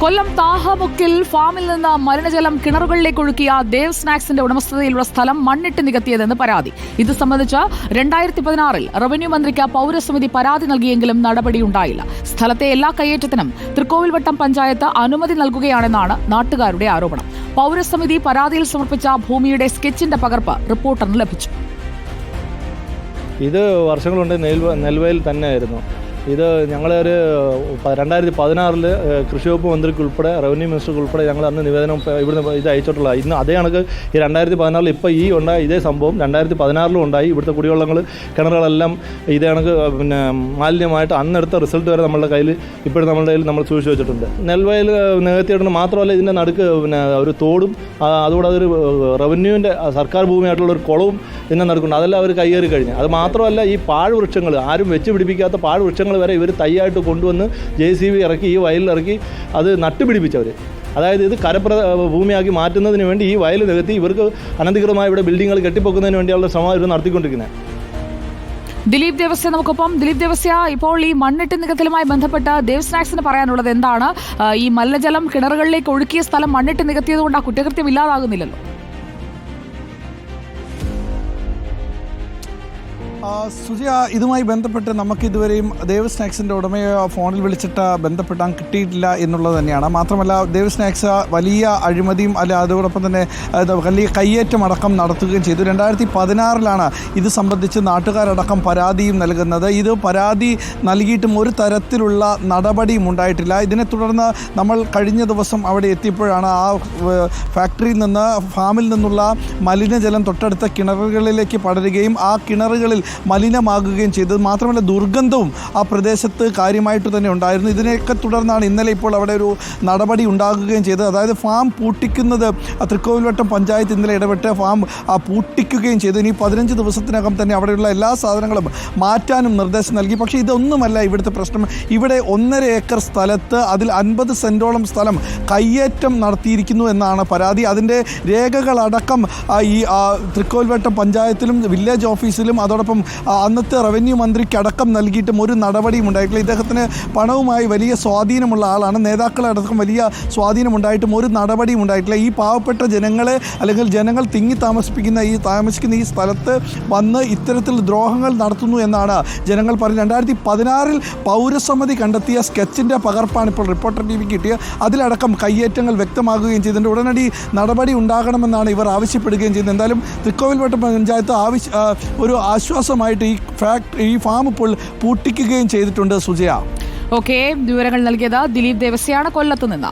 കൊല്ലം താഹമുക്കിൽ ഫാമിൽ നിന്ന് മലിനജലം കിണറുകളിലേക്ക് ഒഴുക്കിയ ദേവ് സ്നാക്സിന്റെ ഉടമസ്ഥതയിലുള്ള സ്ഥലം മണ്ണിട്ട് നികത്തിയതെന്ന് പരാതി. ഇത് സംബന്ധിച്ച് രണ്ടായിരത്തി പതിനാറിൽ റവന്യൂ മന്ത്രിക്ക് പൗരസമിതി പരാതി നൽകിയെങ്കിലും നടപടിയുണ്ടായില്ല സ്ഥലത്തെ എല്ലാ കയ്യേറ്റത്തിനും തൃക്കോവിൽവട്ടം പഞ്ചായത്ത് അനുമതി നൽകുകയാണെന്നാണ് നാട്ടുകാരുടെ ആരോപണം. പൗരസമിതി പരാതിയിൽ സമർപ്പിച്ച ഭൂമിയുടെ സ്കെച്ചിന്റെ പകർപ്പ് റിപ്പോർട്ടറിന് ലഭിച്ചു. ഇത് വർഷങ്ങളുണ്ട്. നെൽ നെൽവയൽ തന്നെയായിരുന്നു. ഇത് ഞങ്ങളൊരു രണ്ടായിരത്തി പതിനാറിൽ കൃഷി വകുപ്പ് മന്ത്രിക്ക് ഉൾപ്പെടെ റവന്യൂ മിനിസ്റ്റർക്ക് ഉൾപ്പെടെ ഞങ്ങൾ അന്ന് നിവേദനം ഇവിടുന്ന് ഇത് അയച്ചിട്ടുള്ള ഇന്ന് അതേ കണക്ക് ഈ രണ്ടായിരത്തി പതിനാറിൽ ഇപ്പോൾ ഈ ഉണ്ടായ ഇതേ സംഭവം രണ്ടായിരത്തി പതിനാറിലും ഉണ്ടായി. ഇവിടുത്തെ കുടിവെള്ളങ്ങൾ കിണറുകളെല്ലാം ഇതേ കണക്ക് പിന്നെ മാലിന്യമായിട്ട് അന്നെടുത്ത റിസൾട്ട് വരെ നമ്മളുടെ കയ്യിൽ ഇപ്പോഴും നമ്മളുടെ കയ്യിൽ നമ്മൾ സൂക്ഷിച്ച് വെച്ചിട്ടുണ്ട്. നെൽവയൽ നികത്തിയിട്ടുണ്ട് മാത്രമല്ല ഇതിന്റെ നടുക്ക് പിന്നെ ഒരു തോടും അതുകൂടെ അതൊരു റവന്യൂവിന്റെ സർക്കാർ ഭൂമിയായിട്ടുള്ള ഒരു കുളവും ഇതിന്റെ നടക്കുന്നുണ്ട് അതെല്ലാം അവർ കൈയേറി കഴിഞ്ഞു. അത് മാത്രമല്ല ഈ പാഴ്വൃക്ഷങ്ങൾ ആരും വെച്ച് പിടിപ്പിക്കാത്ത പാഴ്വൃക്ഷങ്ങൾ വരെ ഇവർ തൈയായിട്ട് കൊണ്ടുവന്ന് ജെ സി ബി ഇറക്കി ഈ വയലിലിറക്കി അത് നട്ടുപിടിപ്പിച്ചവർ അതായത് ഇത് കരപ്ര ഭൂമിയാക്കി മാറ്റുന്നതിന് വേണ്ടി ഈ വയൽ നികത്തി ഇവർക്ക് അനധികൃതമായ ഇവിടെ ബിൽഡിങ്ങുകൾ കെട്ടിപ്പൊക്കുന്നതിന് വേണ്ടിയുള്ള ശ്രമം ഇവർ നടത്തിക്കൊണ്ടിരിക്കുന്നത്. ദിലീപ് ദേവസ്യ നമുക്കൊപ്പം. ദിലീപ് ദേവസ്യ ഇപ്പോൾ ഈ മണ്ണിട്ട് നികത്തലുമായി ബന്ധപ്പെട്ട് ദേവ് സ്നാക്സിന് പറയാനുള്ളത് എന്താണ്? ഈ മലിനജലം കിണറുകളിലേക്ക് ഒഴുക്കിയ സ്ഥലം മണ്ണിട്ട് നികത്തിയതുകൊണ്ട് ആ കുറ്റകൃത്യം ഇല്ലാതാകുന്നില്ലല്ലോ. സുജയ ഇതുമായി ബന്ധപ്പെട്ട് നമുക്ക് ഇതുവരെയും ദേവ് സ്നാക്സിന്റെ ഉടമയെ ഫോണിൽ വിളിച്ചിട്ട് ബന്ധപ്പെട്ടാൻ കിട്ടിയിട്ടില്ല എന്നുള്ളത് തന്നെയാണ്. മാത്രമല്ല ദേവ് സ്നാക്സ് വലിയ അഴിമതിയും അല്ല അതോടൊപ്പം തന്നെ വലിയ കയ്യേറ്റം അടക്കം നടത്തുകയും ചെയ്തു. രണ്ടായിരത്തി പതിനാറിലാണ് ഇത് സംബന്ധിച്ച് നാട്ടുകാരടക്കം പരാതിയും നൽകുന്നത്. ഇത് പരാതി നൽകിയിട്ടും ഒരു തരത്തിലുള്ള നടപടിയും ഉണ്ടായിട്ടില്ല. ഇതിനെ തുടർന്ന് നമ്മൾ കഴിഞ്ഞ ദിവസം അവിടെ എത്തിയപ്പോഴാണ് ആ ഫാക്ടറിയിൽ നിന്ന് ഫാമിൽ നിന്നുള്ള മലിനജലം തൊട്ടടുത്ത കിണറുകളിലേക്ക് പടരുകയും ആ കിണറുകളിൽ മലിനമാകുകയും ചെയ്തത്. മാത്രമല്ല ദുർഗന്ധവും ആ പ്രദേശത്ത് കാര്യമായിട്ട് തന്നെ ഉണ്ടായിരുന്നു. ഇതിനെയൊക്കെ തുടർന്നാണ് ഇന്നലെ ഇപ്പോൾ അവിടെ ഒരു നടപടി ഉണ്ടാകുകയും ചെയ്തത്. അതായത് ഫാം പൂട്ടിക്കുന്നത് തൃക്കോവിൽവട്ടം പഞ്ചായത്ത് ഇന്നലെ ഇടപെട്ട് ഫാം പൂട്ടിക്കുകയും ചെയ്തു. ഇനി പതിനഞ്ച് ദിവസത്തിനകം തന്നെ അവിടെയുള്ള എല്ലാ സാധനങ്ങളും മാറ്റാനും നിർദ്ദേശം നൽകി. പക്ഷേ ഇതൊന്നുമല്ല ഇവിടുത്തെ പ്രശ്നം. ഇവിടെ ഒന്നര ഏക്കർ സ്ഥലത്ത് അതിൽ അൻപത് സെന്റോളം സ്ഥലം കയ്യേറ്റം നടത്തിയിരിക്കുന്നു എന്നാണ് പരാതി. അതിന്റെ രേഖകളടക്കം ഈ തൃക്കോൽവട്ടം പഞ്ചായത്തിലും വില്ലേജ് ഓഫീസിലും അതോടൊപ്പം ആ, അന്നത്തെ റവന്യൂ മന്ത്രിക്ക് അടക്കം നൽകിയിട്ടും ഒരു നടപടിയും ഉണ്ടായിട്ടില്ല. ഇദ്ദേഹത്തിന് പണവുമായി വലിയ സ്വാധീനമുള്ള ആളാണ്. നേതാക്കളടക്കം വലിയ സ്വാധീനമുണ്ടായിട്ടും ഒരു നടപടിയും ഉണ്ടായിട്ടില്ല. ഈ പാവപ്പെട്ട ജനങ്ങളെ അല്ലെങ്കിൽ ജനങ്ങൾ തിങ്ങി താമസിപ്പിക്കുന്ന ഈ താമസിക്കുന്ന ഈ സ്ഥലത്ത് വന്ന് ഇത്തരത്തിൽ ദ്രോഹങ്ങൾ നടത്തുന്നു എന്നാണ് ജനങ്ങൾ പറഞ്ഞത്. രണ്ടായിരത്തി പതിനാറിൽ പൗരസമിതി കണ്ടെത്തിയ സ്കെച്ചിന്റെ പകർപ്പാണ് ഇപ്പോൾ റിപ്പോർട്ടർ ടി വിക്ക് കിട്ടിയത് അതിലടക്കം കയ്യേറ്റങ്ങൾ വ്യക്തമാകുകയും ചെയ്തിട്ടുണ്ട്. ഉടനടി നടപടി ഉണ്ടാകണമെന്നാണ് ഇവർ ആവശ്യപ്പെടുകയും ചെയ്യുന്നത്. എന്തായാലും തൃക്കോവിൽവട്ടം പഞ്ചായത്ത് ആവശ്യ ഒരു ഒരു ആശ്വാസമായിട്ട് ഈ ഫാക്ടറി ഈ ഫാം ഇപ്പോൾ പൂട്ടിക്കുകയും ചെയ്തിട്ടുണ്ട് സുജയ. ഓക്കെ വിവരങ്ങൾ നൽകിയത് ദിലീപ് ദേവസ്യാണ്. കൊല്ലത്ത് നിന്ന്.